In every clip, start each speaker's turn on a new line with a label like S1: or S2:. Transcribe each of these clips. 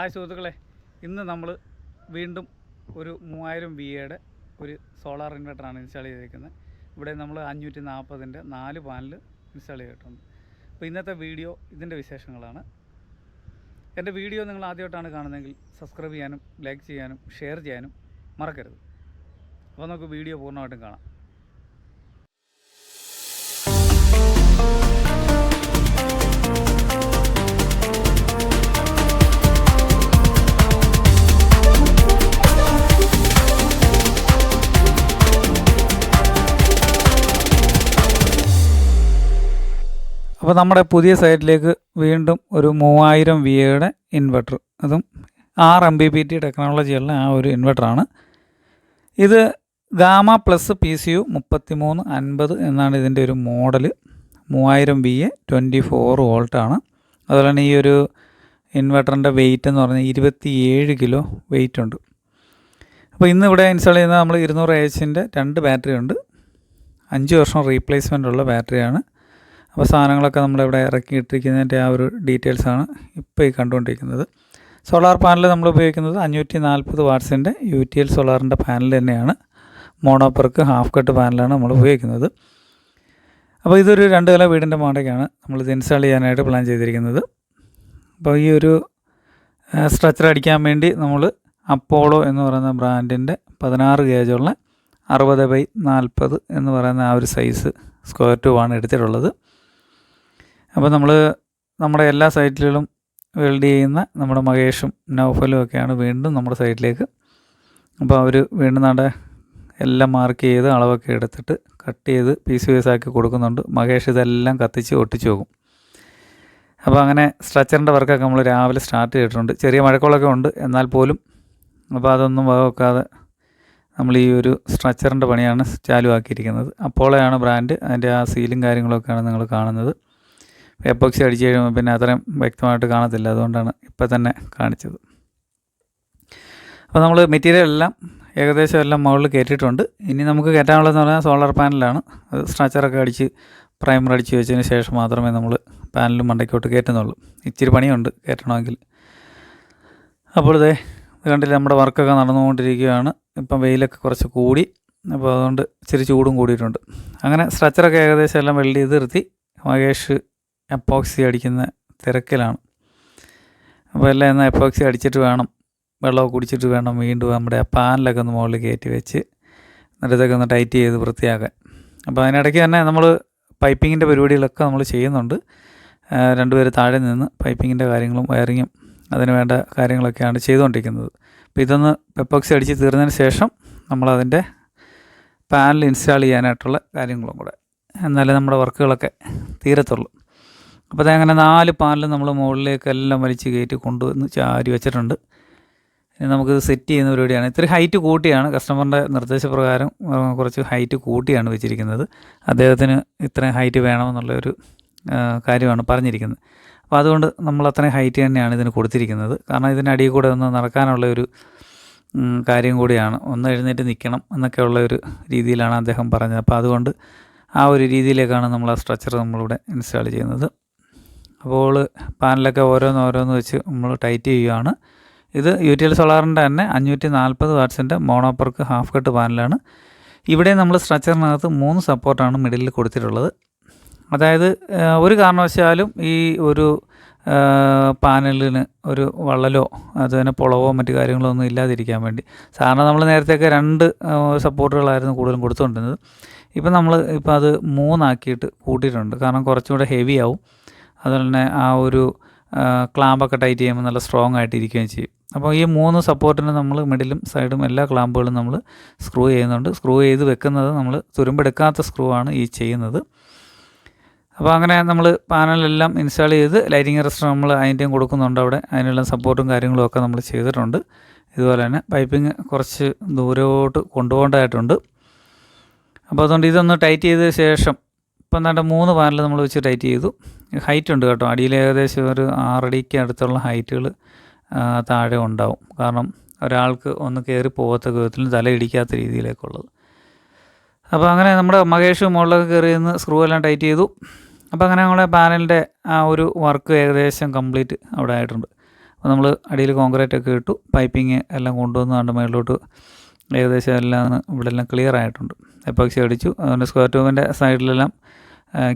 S1: Hi സുഹൃത്തുക്കളെ. ഇന്ന് നമ്മൾ വീണ്ടും ഒരു മൂവായിരം വി എയുടെ ഒരു സോളാർ ഇൻവെർട്ടറാണ് ഇൻസ്റ്റാൾ ചെയ്തിരിക്കുന്നത്. ഇവിടെ നമ്മൾ അഞ്ഞൂറ്റി നാൽപ്പതിന്റെ നാല് പാനൽ ഇൻസ്റ്റാൾ ചെയ്തിട്ടുണ്ട്. അപ്പോൾ ഇന്നത്തെ വീഡിയോ ഇതിന്റെ വിശേഷങ്ങളാണ്. എന്റെ വീഡിയോ നിങ്ങൾ ആദ്യമായിട്ടാണ് കാണുന്നതെങ്കിൽ സബ്സ്ക്രൈബ് ചെയ്യാനും ലൈക്ക് ചെയ്യാനും ഷെയർ ചെയ്യാനും മറക്കരുത്. അപ്പോൾ നമുക്ക് വീഡിയോ പൂർണമായിട്ടും കാണാം. അപ്പോൾ നമ്മുടെ പുതിയ സൈറ്റിലേക്ക് വീണ്ടും ഒരു മൂവായിരം വി എയുടെ ഇൻവെർട്ടർ അതും ആറ് എം ബി പി ടി ടെക്നോളജിയുള്ള ആ ഒരു ഇൻവെർട്ടറാണ് ഇത് Gamma plus P C U മുപ്പത്തി മൂന്ന് അൻപത് എന്നാണ് ഇതിന്റെ ഒരു മോഡൽ മൂവായിരം വി എ ട്വന്റി ഫോർ വോൾട്ടാണ് അതുപോലെ തന്നെ ഈ ഒരു ഇൻവെർട്ടറിന്റെ വെയിറ്റ് എന്ന് പറഞ്ഞാൽ ഇരുപത്തി ഏഴ് കിലോ വെയിറ്റ് ഉണ്ട്. അപ്പോൾ ഇന്ന് ഇവിടെ ഇൻസ്റ്റാൾ ചെയ്യുന്നത് നമ്മൾ ഇരുന്നൂറ് എച്ചിന്റെ രണ്ട് ബാറ്ററി ഉണ്ട്. അഞ്ച് വർഷം റീപ്ലേസ്മെന്റ് ഉള്ള ബാറ്ററിയാണ് അപ്പോൾ സാധനങ്ങളൊക്കെ നമ്മളിവിടെ ഇറക്കിയിട്ടിരിക്കുന്നതിന്റെ ആ ഒരു ഡീറ്റെയിൽസാണ് ഇപ്പോൾ ഈ കണ്ടുകൊണ്ടിരിക്കുന്നത്. സോളാർ പാനൽ നമ്മൾ ഉപയോഗിക്കുന്നത് അഞ്ഞൂറ്റി നാൽപ്പത് വാട്ട്സിന്റെ യു ടി എൽ സോളാറിന്റെ പാനൽ തന്നെയാണ് മോണോപ്പർക്ക് ഹാഫ് കട്ട് പാനലാണ് നമ്മൾ ഉപയോഗിക്കുന്നത്. അപ്പോൾ ഇതൊരു രണ്ട് കല വീടിന്റെ മാടയ്ക്കാണ് നമ്മളിത് ഇൻസ്റ്റാൾ ചെയ്യാനായിട്ട് പ്ലാൻ ചെയ്തിരിക്കുന്നത്. അപ്പോൾ ഈ ഒരു സ്ട്രക്ചർ അടിക്കാൻ വേണ്ടി നമ്മൾ അപ്പോളോ എന്ന് പറയുന്ന ബ്രാൻഡിന്റെ പതിനാറ് ഗേജുള്ള അറുപത് ബൈ നാൽപ്പത് എന്ന് പറയുന്ന ആ ഒരു സൈസ് സ്ക്വയർ ട്യൂബാണ് എടുത്തിട്ടുള്ളത്. അപ്പോൾ നമ്മൾ നമ്മുടെ എല്ലാ സൈറ്റിലും വെൽഡ് ചെയ്യുന്ന നമ്മുടെ മഹേഷും നൗഫലും ഒക്കെയാണ് വീണ്ടും നമ്മുടെ സൈറ്റിലേക്ക്. അപ്പോൾ അവർ വീണ്ടും നമ്മുടെ എല്ലാം മാർക്ക് ചെയ്ത് അളവൊക്കെ എടുത്തിട്ട് കട്ട് ചെയ്ത് പീസ് പീസ് ആക്കി കൊടുക്കുന്നുണ്ട്. മഹേഷ് ഇതെല്ലാം കത്തിച്ച് ഒട്ടിച്ച് പോകും അപ്പോൾ അങ്ങനെ സ്ട്രക്ചറിന്റെ വർക്കൊക്കെ നമ്മൾ രാവിലെ സ്റ്റാർട്ട് ചെയ്തിട്ടുണ്ട്. ചെറിയ മഴക്കോളൊക്കെ ഉണ്ട്. എന്നാൽ പോലും അപ്പോൾ അതൊന്നും വകവെക്കാതെ നമ്മൾ ഈ ഒരു സ്ട്രക്ചറിന്റെ പണിയാണ് ചാലുവാക്കിയിരിക്കുന്നത്. അപ്പോളെയാണ് ബ്രാൻഡ്. അതിന്റെ ആ സീലും കാര്യങ്ങളൊക്കെയാണ് നിങ്ങൾ കാണുന്നത്. എപ്പോക്സി അടിച്ച് കഴിയുമ്പോൾ പിന്നെ അത്രയും വ്യക്തമായിട്ട് കാണത്തില്ല. അതുകൊണ്ടാണ് ഇപ്പം തന്നെ കാണിച്ചത്. അപ്പോൾ നമ്മൾ മെറ്റീരിയൽ എല്ലാം ഏകദേശം എല്ലാം മുകളിൽ കയറ്റിയിട്ടുണ്ട്. ഇനി നമുക്ക് കയറ്റാനുള്ളതെന്ന് പറഞ്ഞാൽ സോളാർ പാനലാണ് അത് സ്ട്രച്ചറൊക്കെ അടിച്ച് പ്രൈമർ അടിച്ച് വെച്ചതിന് ശേഷം മാത്രമേ നമ്മൾ പാനലും മണ്ടയ്ക്കോട്ട് കയറ്റുന്നുള്ളൂ. ഇച്ചിരി പണിയുണ്ട് കയറ്റണമെങ്കിൽ. അപ്പോൾ ഇതേ കണ്ടില്ല നമ്മുടെ വർക്കൊക്കെ നടന്നുകൊണ്ടിരിക്കുകയാണ്. ഇപ്പം വെയിലൊക്കെ കുറച്ച് കൂടി. അപ്പോൾ അതുകൊണ്ട് ഇച്ചിരി ചൂടും കൂടിയിട്ടുണ്ട്. അങ്ങനെ സ്ട്രച്ചറൊക്കെ ഏകദേശം എല്ലാം വെൽഡ് ചെയ്ത് നിർത്തി. മഹേഷ് എപ്പോക്സി അടിക്കുന്ന തിരക്കിലാണ്. അപ്പോൾ എല്ലാം എന്നാൽ എപ്പോക്സി അടിച്ചിട്ട് വേണം. വെള്ളമൊക്കെ കുടിച്ചിട്ട് വേണം വീണ്ടും നമ്മുടെ ആ പാനിലൊക്കെ ഒന്ന് മുകളിൽ കയറ്റി വെച്ച് എന്നിട്ടതൊക്കെ ഒന്ന് ടൈറ്റ് ചെയ്ത് വൃത്തിയാക്കാൻ. അപ്പോൾ അതിനിടയ്ക്ക് തന്നെ നമ്മൾ പൈപ്പിങ്ങിന്റെ പരിപാടികളൊക്കെ നമ്മൾ ചെയ്യുന്നുണ്ട്. രണ്ടുപേർ താഴെ നിന്ന് പൈപ്പിങ്ങിന്റെ കാര്യങ്ങളും വയറിങ്ങും അതിന് വേണ്ട കാര്യങ്ങളൊക്കെയാണ് ചെയ്തുകൊണ്ടിരിക്കുന്നത്. അപ്പോൾ ഇതൊന്ന് പെപ്പോക്സി അടിച്ച് തീർന്നതിന് ശേഷം നമ്മളതിന്റെ പാനൽ ഇൻസ്റ്റാൾ ചെയ്യാനായിട്ടുള്ള കാര്യങ്ങളും കൂടെ. എന്നാലേ നമ്മുടെ വർക്കുകളൊക്കെ തീരത്തുള്ളൂ. അപ്പോൾ അങ്ങനെ നാല് പാനൽ നമ്മൾ മുകളിലേക്ക് എല്ലാം വലിച്ച് കയറ്റി കൊണ്ടുവന്ന് ചാരി വെച്ചിട്ടുണ്ട്. നമുക്കിത് സെറ്റ് ചെയ്യുന്ന പരിപാടിയാണ്. ഇത്തിരി ഹൈറ്റ് കൂട്ടിയാണ്. കസ്റ്റമറിന്റെ നിർദ്ദേശപ്രകാരം കുറച്ച് ഹൈറ്റ് കൂട്ടിയാണ് വെച്ചിരിക്കുന്നത്. അദ്ദേഹത്തിന് ഇത്രയും ഹൈറ്റ് വേണമെന്നുള്ളൊരു കാര്യമാണ് പറഞ്ഞിരിക്കുന്നത്. അപ്പോൾ അതുകൊണ്ട് നമ്മൾ അത്രയും ഹൈറ്റ് തന്നെയാണ് ഇതിന് കൊടുത്തിരിക്കുന്നത്. കാരണം ഇതിന്റെ അടിയിൽ കൂടെ ഒന്ന് നടക്കാനുള്ള ഒരു കാര്യം കൂടിയാണ്. ഒന്ന് എഴുന്നേറ്റ് നിൽക്കണം എന്നൊക്കെയുള്ള ഒരു രീതിയിലാണ് അദ്ദേഹം പറഞ്ഞത്. അപ്പോൾ അതുകൊണ്ട് ആ ഒരു രീതിയിലേക്കാണ് നമ്മൾ ആ സ്ട്രക്ചർ നമ്മളിവിടെ ഇൻസ്റ്റാൾ ചെയ്യുന്നത്. അപ്പോൾ പാനലൊക്കെ ഓരോന്ന് ഓരോന്ന് വെച്ച് നമ്മൾ ടൈറ്റ് ചെയ്യുകയാണ് ഇത് യു ടി എൽ സോളാറിന്റെ തന്നെ അഞ്ഞൂറ്റി നാൽപ്പത് വാട്ട്സിന്റെ മോണോപ്പർക്ക് ഹാഫ് കട്ട് പാനലാണ്. ഇവിടെ നമ്മൾ സ്ട്രക്ചറിനകത്ത് മൂന്ന് സപ്പോർട്ടാണ് മിഡിലിൽ കൊടുത്തിട്ടുള്ളത്. അതായത് ഒരു കാരണവശാലും ഈ ഒരു പാനലിന് ഒരു വള്ളലോ അതുതന്നെ പൊളവോ മറ്റു കാര്യങ്ങളോ ഒന്നും ഇല്ലാതിരിക്കാൻ വേണ്ടി. സാധാരണ നമ്മൾ നേരത്തെയൊക്കെ രണ്ട് സപ്പോർട്ടുകളായിരുന്നു കൂടുതലും കൊടുത്തുകൊണ്ടിരുന്നത്. ഇപ്പം നമ്മൾ ഇപ്പം അത് മൂന്നാക്കിയിട്ട് കൂട്ടിയിട്ടുണ്ട്. കാരണം കുറച്ചുകൂടെ ഹെവി ആവും അതുപോലെ തന്നെ ആ ഒരു ക്ലാമ്പൊക്കെ ടൈറ്റ് ചെയ്യുമ്പോൾ നല്ല സ്ട്രോങ് ആയിട്ട് ഇരിക്കുകയും ചെയ്യും. അപ്പോൾ ഈ മൂന്ന് സപ്പോർട്ടിന് നമ്മൾ മിഡിലും സൈഡും എല്ലാ ക്ലാമ്പുകളും നമ്മൾ സ്ക്രൂ ചെയ്യുന്നുണ്ട്. സ്ക്രൂ ചെയ്ത് വെക്കുന്നത് നമ്മൾ തുരുമ്പെടുക്കാത്ത സ്ക്രൂ ആണ് ഈ ചെയ്യുന്നത്. അപ്പോൾ അങ്ങനെ നമ്മൾ പാനലെല്ലാം ഇൻസ്റ്റാൾ ചെയ്ത് ലൈറ്റിംഗ് റെസ്റ്റർ നമ്മൾ അതിന്റെയും കൊടുക്കുന്നുണ്ട് അവിടെ. അതിനുള്ള സപ്പോർട്ടും കാര്യങ്ങളും ഒക്കെ നമ്മൾ ചെയ്തിട്ടുണ്ട്. ഇതുപോലെ തന്നെ പൈപ്പിംഗ് കുറച്ച് ദൂരോട്ട് കൊണ്ടുപോകേണ്ടതായിട്ടുണ്ട്. അപ്പോൾ അതുകൊണ്ട് ഇതൊന്ന് ടൈറ്റ് ചെയ്ത ശേഷം ഇപ്പം എന്താണ്ട് മൂന്ന് പാനൽ നമ്മൾ വെച്ച് ടൈറ്റ് ചെയ്തു. ഹൈറ്റ് ഉണ്ട് കേട്ടോ. അടിയിൽ ഏകദേശം ഒരു ആറടിക്ക് അടുത്തുള്ള ഹൈറ്റുകൾ താഴെ ഉണ്ടാവും. കാരണം ഒരാൾക്ക് ഒന്ന് കയറി പോകത്തക്ക വിധത്തിൽ തല ഇടിക്കാത്ത രീതിയിലേക്കുള്ളത് അപ്പോൾ അങ്ങനെ നമ്മുടെ മഹേഷ് മുകളിലൊക്കെ കയറി നിന്ന് സ്ക്രൂ എല്ലാം ടൈറ്റ് ചെയ്തു. അപ്പോൾ അങ്ങനെ നമ്മളെ പാനലിന്റെ ആ ഒരു വർക്ക് ഏകദേശം കംപ്ലീറ്റ് അവിടെ ആയിട്ടുണ്ട്. അപ്പോൾ നമ്മൾ അടിയിൽ കോൺക്രീറ്റ് ഒക്കെ ഇട്ടു. പൈപ്പിങ് എല്ലാം കൊണ്ടുവന്ന് കണ്ട് മേളിലോട്ട് ഏകദേശം എല്ലാം ഇവിടെ എല്ലാം ക്ലിയർ ആയിട്ടുണ്ട്. എപ്പോക്സി അടിച്ചു. അതുകൊണ്ട് സ്ക്വയർ ട്യൂബിന്റെ സൈഡിലെല്ലാം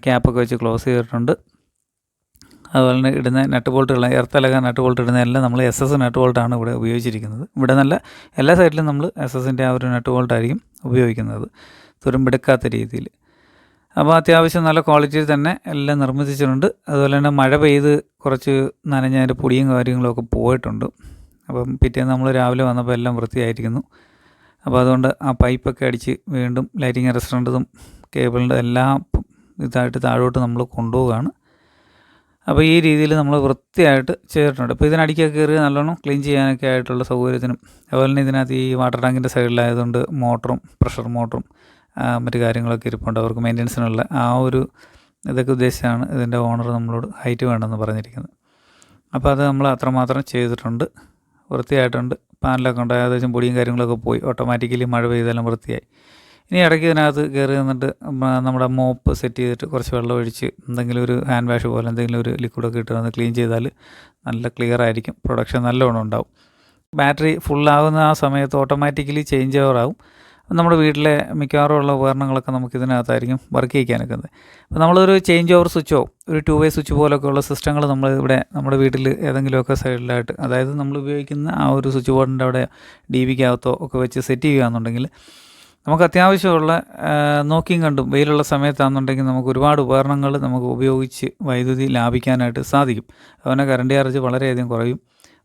S1: ക്യാപ്പൊക്കെ വെച്ച് ക്ലോസ് ചെയ്തിട്ടുണ്ട്. അതുപോലെ തന്നെ ഇടുന്ന നട്ട് ബോൾട്ടുകൾ എർത്തലക നട്ട് ബോൾട്ട് ഇടുന്നതെല്ലാം നമ്മൾ എസ് എസ് നട്ട് ബോൾട്ടാണ് ഇവിടെ ഉപയോഗിച്ചിരിക്കുന്നത്. ഇവിടെ നല്ല എല്ലാ സൈഡിലും നമ്മൾ എസ് എസിന്റെ ആ ഒരു നട്ട് ബോൾട്ടായിരിക്കും ഉപയോഗിക്കുന്നത്. തുരുമ്പെടുക്കാത്ത രീതിയിൽ അപ്പോൾ അത്യാവശ്യം നല്ല ക്വാളിറ്റിയിൽ തന്നെ എല്ലാം നിർമ്മിച്ചിട്ടുണ്ട്. അതുപോലെ തന്നെ മഴ പെയ്ത് കുറച്ച് നനഞ്ഞ അതിന്റെ പൊടിയും കാര്യങ്ങളൊക്കെ പോയിട്ടുണ്ട്. അപ്പം പിറ്റേന്ന് നമ്മൾ രാവിലെ വന്നപ്പോൾ എല്ലാം വൃത്തിയായിരിക്കുന്നു. അപ്പോൾ അതുകൊണ്ട് ആ പൈപ്പൊക്കെ അടിച്ച് വീണ്ടും ലൈറ്റിംഗ് റെസ്റ്റോറന്റതും കേബിളിന്റെ എല്ലാം ഇതായിട്ട് താഴോട്ട് നമ്മൾ കൊണ്ടുപോവുകയാണ്. അപ്പോൾ ഈ രീതിയിൽ നമ്മൾ വൃത്തിയായിട്ട് ചെയ്തിട്ടുണ്ട്. അപ്പോൾ ഇതിനടിക്കൊക്കെ കയറി നല്ലോണം ക്ലീൻ ചെയ്യാനൊക്കെ ആയിട്ടുള്ള സൗകര്യത്തിനും അതുപോലെ തന്നെ ഇതിനകത്ത് ഈ വാട്ടർ ടാങ്കിന്റെ സൈഡിലായതുകൊണ്ട് മോട്ടറും പ്രഷർ മോട്ടറും മറ്റു കാര്യങ്ങളൊക്കെ ഇരിപ്പുണ്ട്. അവർക്ക് മെയിന്റനൻസിനുള്ള ആ ഒരു ഇതൊക്കെ ഉദ്ദേശിച്ചാണ് ഇതിന്റെ ഓണർ നമ്മളോട് ഹൈറ്റ് വേണമെന്ന് പറഞ്ഞിരിക്കുന്നത്. അപ്പോൾ അത് നമ്മൾ അത്രമാത്രം ചെയ്തിട്ടുണ്ട്. വൃത്തിയായിട്ടുണ്ട്. പാനലൊക്കെ ഉണ്ട് ഏകദേശം പൊടിയും കാര്യങ്ങളൊക്കെ പോയി. ഓട്ടോമാറ്റിക്കലി മഴ പെയ്തെല്ലാം വൃത്തിയായി. ഇനി ഇടയ്ക്ക് ഇതിനകത്ത് കയറി നിന്നിട്ട് നമ്മുടെ മോപ്പ് സെറ്റ് ചെയ്തിട്ട് കുറച്ച് വെള്ളം ഒഴിച്ച് എന്തെങ്കിലും ഒരു ഹാൻഡ് വാഷ് പോലെ എന്തെങ്കിലും ഒരു ലിക്വിഡൊക്കെ ഇട്ട് വന്ന് ക്ലീൻ ചെയ്താൽ നല്ല ക്ലിയർ ആയിരിക്കും. പ്രൊഡക്ഷൻ നല്ലോണം ഉണ്ടാവും. ബാറ്ററി ഫുള്ളാകുന്ന ആ സമയത്ത് ഓട്ടോമാറ്റിക്കലി ചേഞ്ച് ഓവർ ആവും. നമ്മുടെ വീട്ടിലെ മിക്കവാറും ഉള്ള ഉപകരണങ്ങളൊക്കെ നമുക്ക് ഇതിനകത്തായിരിക്കും വർക്ക് ചെയ്യിക്കാനൊക്കുന്നത് അപ്പോൾ നമ്മളൊരു ചേഞ്ച് ഓവർ സ്വിച്ചോ ഒരു ടു വേ സ്വിച്ച് പോലൊക്കെ ഉള്ള സിസ്റ്റങ്ങൾ നമ്മൾ ഇവിടെ നമ്മുടെ വീട്ടിൽ ഏതെങ്കിലുമൊക്കെ സൈഡിലായിട്ട് അതായത് നമ്മൾ ഉപയോഗിക്കുന്ന ആ ഒരു സ്വിച്ച് ബോർഡിന്റെ അവിടെ ഡി വിക്കകത്തോ ഒക്കെ വെച്ച് സെറ്റ് ചെയ്യുകയാണെന്നുണ്ടെങ്കിൽ നമുക്ക് അത്യാവശ്യമുള്ള നോക്കിയും കണ്ടും വെയിലുള്ള സമയത്താണെന്നുണ്ടെങ്കിൽ നമുക്ക് ഒരുപാട് ഉപകരണങ്ങൾ നമുക്ക് ഉപയോഗിച്ച് വൈദ്യുതി ലാഭിക്കാനായിട്ട് സാധിക്കും. അതുപോലെ കറണ്ട് ചാർജ് വളരെയധികം കുറയും.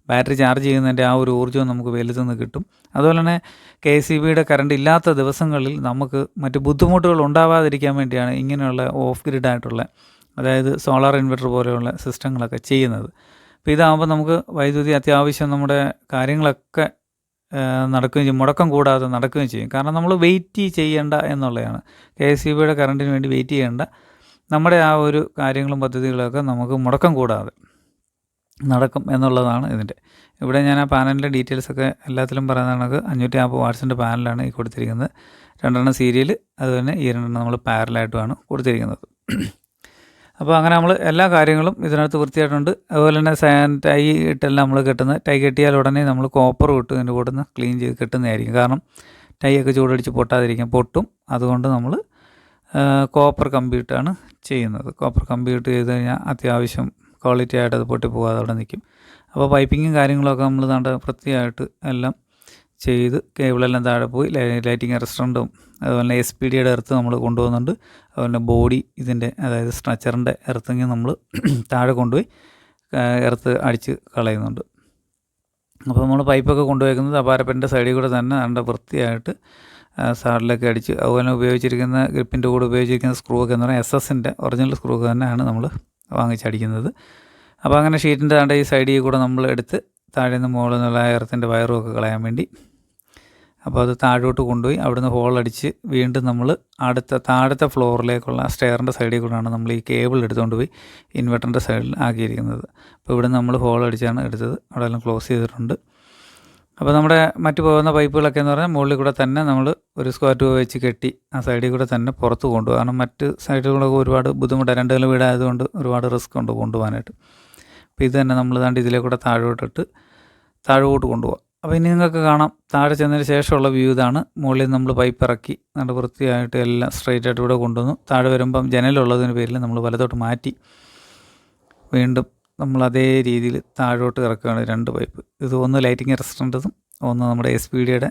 S1: ബാറ്ററി ചാർജ് ചെയ്യുന്നതിന്റെ ആ ഒരു ഊർജവും നമുക്ക് വെയിലത്ത് നിന്ന് കിട്ടും. അതുപോലെ തന്നെ കെ സി ബിയുടെ കറണ്ട് ഇല്ലാത്ത ദിവസങ്ങളിൽ നമുക്ക് മറ്റ് ബുദ്ധിമുട്ടുകൾ ഉണ്ടാവാതിരിക്കാൻ വേണ്ടിയാണ് ഇങ്ങനെയുള്ള ഓഫ് ഗ്രിഡ് ആയിട്ടുള്ള അതായത് സോളാർ ഇൻവെർട്ടർ പോലെയുള്ള സിസ്റ്റങ്ങളൊക്കെ ചെയ്യുന്നത്. അപ്പോൾ ഇതാകുമ്പോൾ നമുക്ക് വൈദ്യുതി അത്യാവശ്യം നമ്മുടെ കാര്യങ്ങളൊക്കെ നടക്കുകയും ചെയ്യും. മുടക്കം കൂടാതെ നടക്കുകയും ചെയ്യും. കാരണം നമ്മൾ വെയിറ്റ് ചെയ്യേണ്ട എന്നുള്ളതാണ്. കെ എസ് സി ബിയുടെ കറണ്ടിന് വേണ്ടി വെയിറ്റ് ചെയ്യേണ്ട. നമ്മുടെ ആ ഒരു കാര്യങ്ങളും പദ്ധതികളൊക്കെ നമുക്ക് മുടക്കം കൂടാതെ. നടക്കും എന്നുള്ളതാണ് ഇതിന്റെ. ഇവിടെ ഞാൻ ആ പാനലിന്റെ ഡീറ്റെയിൽസൊക്കെ എല്ലാത്തിലും പറയുന്ന അഞ്ഞൂറ്റി നാൽപ്പത് വാട്സിന്റെ പാനലാണ് ഈ കൊടുത്തിരിക്കുന്നത്. രണ്ടെണ്ണം സീരിയൽ അതുതന്നെ ഈ രണ്ടെണ്ണം നമ്മൾ പാരലായിട്ടുമാണ് കൊടുത്തിരിക്കുന്നത്. അപ്പോൾ അങ്ങനെ നമ്മൾ എല്ലാ കാര്യങ്ങളും ഇതിനകത്ത് വൃത്തിയായിട്ടുണ്ട്. അതുപോലെ തന്നെ ടൈ ഇട്ടെല്ലാം നമ്മൾ കെട്ടുന്നത് ടൈ കെട്ടിയാൽ ഉടനെ നമ്മൾ കോപ്പർ ഇട്ട് ഇതിന്റെ കൂടെ നിന്ന് ക്ലീൻ ചെയ്ത് കെട്ടുന്നതായിരിക്കും. കാരണം ടൈ ഒക്കെ ചൂടടിച്ച് പൊട്ടാതിരിക്കും പൊട്ടും. അതുകൊണ്ട് നമ്മൾ കോപ്പർ കമ്പ്യൂട്ടാണ് ചെയ്യുന്നത്. കോപ്പർ കമ്പ്യൂട്ട് ചെയ്ത് കഴിഞ്ഞാൽ അത്യാവശ്യം ക്വാളിറ്റി ആയിട്ട് അത് പൊട്ടി പോകാതെ അവിടെ നിൽക്കും അപ്പോൾ പൈപ്പിങ്ങും കാര്യങ്ങളൊക്കെ നമ്മൾ താണ്ട വൃത്തിയായിട്ട് എല്ലാം ചെയ്ത് കേബിളെല്ലാം താഴെ പോയി ലൈറ്റിംഗ് റെസ്റ്റോറന്റും അതുപോലെ എസ് പി ഡിയുടെ എർത്ത് നമ്മൾ കൊണ്ടുപോകുന്നുണ്ട്. അതുപോലെ ബോഡി ഇതിന്റെ അതായത് സ്ട്രക്ചറിന്റെ എർത്തിങ് നമ്മൾ താഴെ കൊണ്ടുപോയി എർത്ത് അടിച്ച് കളയുന്നുണ്ട്. അപ്പോൾ നമ്മൾ പൈപ്പൊക്കെ കൊണ്ടുപോയിരിക്കുന്നത് അപാരപ്പന്റെ സൈഡിൽ കൂടെ തന്നെ നല്ല വൃത്തിയായിട്ട് സാഡിലൊക്കെ അടിച്ച് അതുപോലെ ഉപയോഗിച്ചിരിക്കുന്ന ഗ്രിപ്പിന്റെ കൂടെ ഉപയോഗിച്ചിരിക്കുന്ന സ്ക്രൂ ഒക്കെ എന്ന് പറഞ്ഞാൽ എസ് എസിന്റെ ഒറിജിനൽ സ്ക്രൂ തന്നെയാണ് നമ്മൾ വാങ്ങിച്ചടിക്കുന്നത്. അപ്പോൾ അങ്ങനെ ഷീറ്റിന്റെ താണ്ട ഈ സൈഡിൽ കൂടെ നമ്മൾ എടുത്ത് താഴെ നിന്ന് മുകളിൽ നിന്നുള്ള എർത്തിന്റെ വയറും ഒക്കെ കളയാൻ വേണ്ടി അപ്പോൾ അത് താഴോട്ട് കൊണ്ടുപോയി അവിടുന്ന് ഹോളടിച്ച് വീണ്ടും നമ്മൾ അടുത്ത താഴത്തെ ഫ്ലോറിലേക്കുള്ള സ്റ്റെയറിന്റെ സൈഡിൽ കൂടെയാണ് നമ്മൾ ഈ കേബിൾ എടുത്തുകൊണ്ട് പോയി ഇൻവെർട്ടറിന്റെ സൈഡിൽ ആക്കിയിരിക്കുന്നത്. അപ്പോൾ ഇവിടെ നമ്മൾ ഹോൾ അടിച്ചാണ് എടുത്തത്. അവിടെ എല്ലാം ക്ലോസ് ചെയ്തിട്ടുണ്ട്. അപ്പോൾ നമ്മുടെ മറ്റു പോകുന്ന പൈപ്പുകളൊക്കെ എന്ന് പറഞ്ഞാൽ മുകളിൽ കൂടെ തന്നെ നമ്മൾ ഒരു സ്ക്വയർ ട്യൂബ് വെച്ച് കെട്ടി ആ സൈഡിൽ കൂടെ തന്നെ പുറത്ത് കൊണ്ടുപോകും. കാരണം മറ്റ് സൈഡുകളൊക്കെ ഒരുപാട് ബുദ്ധിമുട്ടാണ് രണ്ട് നില വീടായതുകൊണ്ട് ഒരുപാട് റിസ്ക് ഉണ്ട് കൊണ്ടുപോകാനായിട്ട്. അപ്പോൾ ഇത് തന്നെ നമ്മൾ ദാണ്ട് ഇതിലേ കൂടെ താഴോട്ടിട്ട് താഴോട്ട് കൊണ്ടുപോകാം. അപ്പോൾ ഇനി നിങ്ങൾക്ക് കാണാം. താഴെ ചെന്നതിന് ശേഷമുള്ള വ്യൂ ഇതാണ്. മുകളിൽ നമ്മൾ പൈപ്പ് ഇറക്കി നല്ല വൃത്തിയായിട്ട് എല്ലാം സ്ട്രെയിറ്റ് ആയിട്ട് ഇവിടെ കൊണ്ടുവന്നു. താഴെ വരുമ്പം ജനലുള്ളതിന് പേരിൽ നമ്മൾ വലത്തോട്ട് മാറ്റി വീണ്ടും നമ്മൾ അതേ രീതിയിൽ താഴോട്ട് ഇറക്കുകയാണ് രണ്ട് പൈപ്പ്. ഇത് ഒന്ന് ലൈറ്റിംഗ് റെസ്റ്റോറന്റതും ഒന്ന് നമ്മുടെ എസ് പി ഡിയുടെ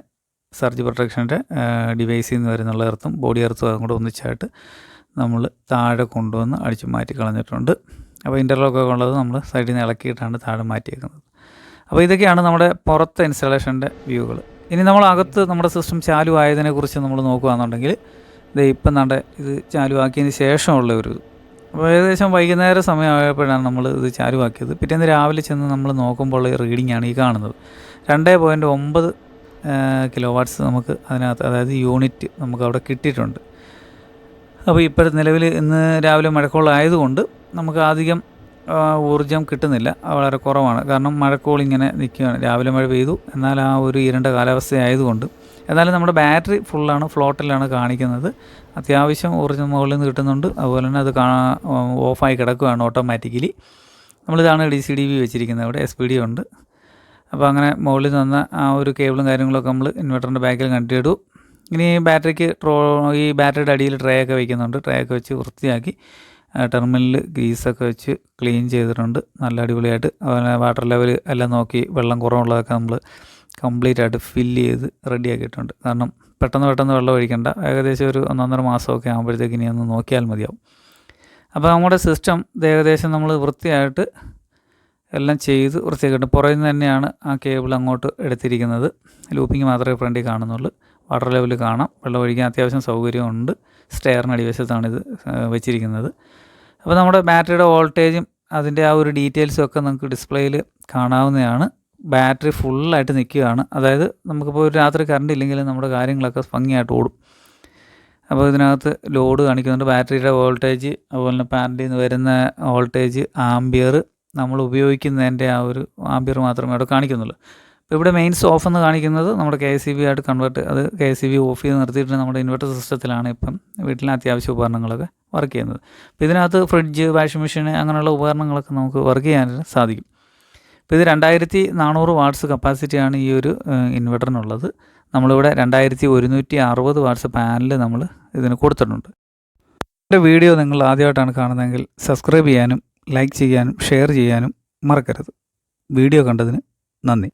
S1: സർജ് പ്രൊട്ടക്ഷന്റെ ഡിവൈസിൽ നിന്ന് വരുന്നുള്ള എർത്തും ബോഡി എർത്തും അതും കൂടെ ഒന്നിച്ചായിട്ട് നമ്മൾ താഴെ കൊണ്ടുവന്ന് അടിച്ച് മാറ്റി കളഞ്ഞിട്ടുണ്ട്. അപ്പോൾ ഇന്റർലോക്കൊക്കെ ഉള്ളത് നമ്മൾ സൈഡിൽ നിന്ന് ഇളക്കിയിട്ടാണ് താഴെ മാറ്റിയേക്കുന്നത്. അപ്പോൾ ഇതൊക്കെയാണ് നമ്മുടെ പുറത്തെ ഇൻസ്റ്റാളേഷന്റെ വ്യൂകൾ. ഇനി നമ്മൾ അകത്ത് നമ്മുടെ സിസ്റ്റം ചാലു ആയതിനെക്കുറിച്ച് നമ്മൾ നോക്കുകയാണെന്നുണ്ടെങ്കിൽ ഇത് ഇപ്പം നമ്മുടെ ഇത് ചാലു ആക്കിയതിന് ശേഷമുള്ള ഒരു ഏകദേശം വൈകുന്നേരം സമയമായപ്പോഴാണ് നമ്മൾ ഇത് ചാരുവാക്കിയത് പിറ്റേന്ന് രാവിലെ ചെന്ന് നമ്മൾ നോക്കുമ്പോൾ റീഡിംഗ് ആണ് ഈ കാണുന്നത്. രണ്ട് പോയിന്റ് ഒമ്പത് കിലോ വാട്ട്സ് നമുക്ക് അതിനകത്ത് അതായത് യൂണിറ്റ് നമുക്ക് അവിടെ കിട്ടിയിട്ടുണ്ട്. അപ്പോൾ ഇപ്പോഴത്തെ നിലവിൽ ഇന്ന് രാവിലെ മഴക്കോളായതുകൊണ്ട് നമുക്ക് അധികം ഊർജം കിട്ടുന്നില്ല. വളരെ കുറവാണ്. കാരണം മഴക്കോൾ ഇങ്ങനെ നിൽക്കുകയാണ്. രാവിലെ മഴ പെയ്തു. എന്നാൽ ആ ഒരു ഇരുണ്ട കാലാവസ്ഥ ആയതുകൊണ്ട് എന്നാലും നമ്മുടെ ബാറ്ററി ഫുള്ളാണ് ഫ്ലോട്ടിലാണ് കാണിക്കുന്നത്. അത്യാവശ്യം ഊർജം മുകളിൽ നിന്ന് കിട്ടുന്നുണ്ട്. അതുപോലെ തന്നെ അത് കാ ഓഫായി കിടക്കുകയാണ് ഓട്ടോമാറ്റിക്കലി. നമ്മളിതാണ് ഡി സി ഡി ബി വെച്ചിരിക്കുന്നത്. അവിടെ എസ് പി ഡി ഉണ്ട്. അപ്പോൾ അങ്ങനെ മുകളിൽ നിന്ന് ആ ഒരു കേബിളും കാര്യങ്ങളൊക്കെ നമ്മൾ ഇൻവെർട്ടറിന്റെ ബാക്കിൽ കണ്ടിട്ടു ഇനി ബാറ്ററിക്ക് ട്രോ ഈ ബാറ്ററിയുടെ അടിയിൽ ട്രേ ഒക്കെ വയ്ക്കുന്നുണ്ട് ട്രേ ഒക്കെ വെച്ച് വൃത്തിയാക്കി. ടെർമിനലിൽ ഗ്രീസൊക്കെ വെച്ച് ക്ലീൻ ചെയ്തിട്ടുണ്ട്. നല്ല അടിപൊളിയായിട്ട്. വാട്ടർ ലെവൽ എല്ലാം നോക്കി വെള്ളം കുറവുള്ളതൊക്കെ നമ്മൾ കംപ്ലീറ്റ് ആയിട്ട് ഫില്ല് ചെയ്ത് റെഡിയാക്കിയിട്ടുണ്ട് കാരണം പെട്ടെന്ന് പെട്ടെന്ന് വെള്ളം ഒഴിക്കേണ്ട. ഏകദേശം ഒരു ഒന്നൊന്നര മാസമൊക്കെ ആകുമ്പോഴത്തേക്ക് ഇനി ഒന്ന് നോക്കിയാൽ മതിയാവും. അപ്പോൾ നമ്മുടെ സിസ്റ്റം ഏകദേശം നമ്മൾ വൃത്തിയായിട്ട് എല്ലാം ചെയ്ത് വൃത്തിയാക്കിയിട്ട് പുറകിൽ നിന്ന് തന്നെയാണ് ആ കേബിൾ അങ്ങോട്ട് എടുത്തിരിക്കുന്നത്. ലൂപ്പിംഗ് മാത്രമേ ഫ്രണ്ടിൽ കാണുന്നുള്ളൂ. വാട്ടർ ലെവൽ കാണാം. വെള്ളം ഒഴിക്കാൻ അത്യാവശ്യം സൗകര്യമുണ്ട്. സ്റ്റെയറിന് അടിവശത്താണിത് വെച്ചിരിക്കുന്നത്. അപ്പോൾ നമ്മുടെ ബാറ്ററിയുടെ വോൾട്ടേജും അതിന്റെ ആ ഒരു ഡീറ്റെയിൽസും ഒക്കെ നമുക്ക് ഡിസ്പ്ലേയിൽ കാണാവുന്നതാണ്. ബാറ്ററി ഫുള്ളായിട്ട് നിൽക്കുകയാണ്. അതായത് നമുക്കിപ്പോൾ ഒരു രാത്രി കറണ്ട് ഇല്ലെങ്കിൽ നമ്മുടെ കാര്യങ്ങളൊക്കെ ഭംഗിയായിട്ട് ഓടും. അപ്പോൾ ഇതിനകത്ത് ലോഡ് കാണിക്കുന്നുണ്ട്. ബാറ്ററിയുടെ വോൾട്ടേജ് അതുപോലെ തന്നെ പാനലിൽ നിന്ന് വരുന്ന വോൾട്ടേജ് ആംബിയർ നമ്മൾ ഉപയോഗിക്കുന്നതിന്റെ ആ ഒരു ആംബിയർ മാത്രമേ അവിടെ കാണിക്കുന്നുള്ളൂ. ഇവിടെ മെയിൻസ് ഓഫ് എന്ന് കാണിക്കുന്നത് നമ്മുടെ കെ എസ് ബി ആയിട്ട് കൺവേർട്ട് അത് കെ എസ് ബി ഓഫ് ചെയ്ത് നിർത്തിയിട്ട് നമ്മുടെ ഇൻവെർട്ടർ സിസ്റ്റത്തിലാണ് ഇപ്പം വീട്ടിലെ അത്യാവശ്യ ഉപകരണങ്ങളൊക്കെ വർക്ക് ചെയ്യുന്നത്. അപ്പോൾ ഇതിനകത്ത് ഫ്രിഡ്ജ് വാഷിംഗ് മെഷീൻ അങ്ങനെയുള്ള ഉപകരണങ്ങളൊക്കെ നമുക്ക് വർക്ക് ചെയ്യാൻ സാധിക്കും. ഇപ്പോൾ ഇത് രണ്ടായിരത്തി നാനൂറ് വാട്ട്സ് കപ്പാസിറ്റിയാണ് ഈ ഒരു ഇൻവെർട്ടറിനുള്ളത് നമ്മളിവിടെ രണ്ടായിരത്തി ഒരുന്നൂറ്റി അറുപത് വാട്ട്സ് പാനൽ നമ്മൾ ഇതിന് കൊടുത്തിട്ടുണ്ട്. എന്റെ വീഡിയോ നിങ്ങൾ ആദ്യമായിട്ടാണ് കാണുന്നതെങ്കിൽ സബ്സ്ക്രൈബ് ചെയ്യാനും ലൈക്ക് ചെയ്യാനും ഷെയർ ചെയ്യാനും മറക്കരുത്. വീഡിയോ കണ്ടതിന് നന്ദി.